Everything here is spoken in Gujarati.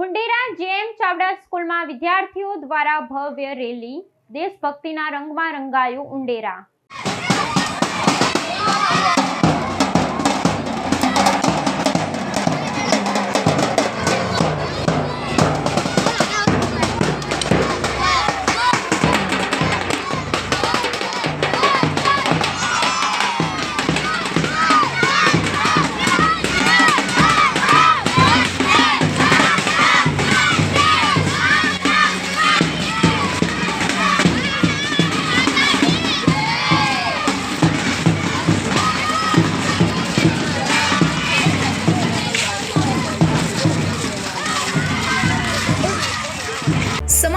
ઉંડેરા જેમ ચાવડા સ્કૂલમાં વિદ્યાર્થીઓ દ્વારા ભવ્ય રેલી દેશભક્તિના રંગમાં રંગાયું ઉંડેરા.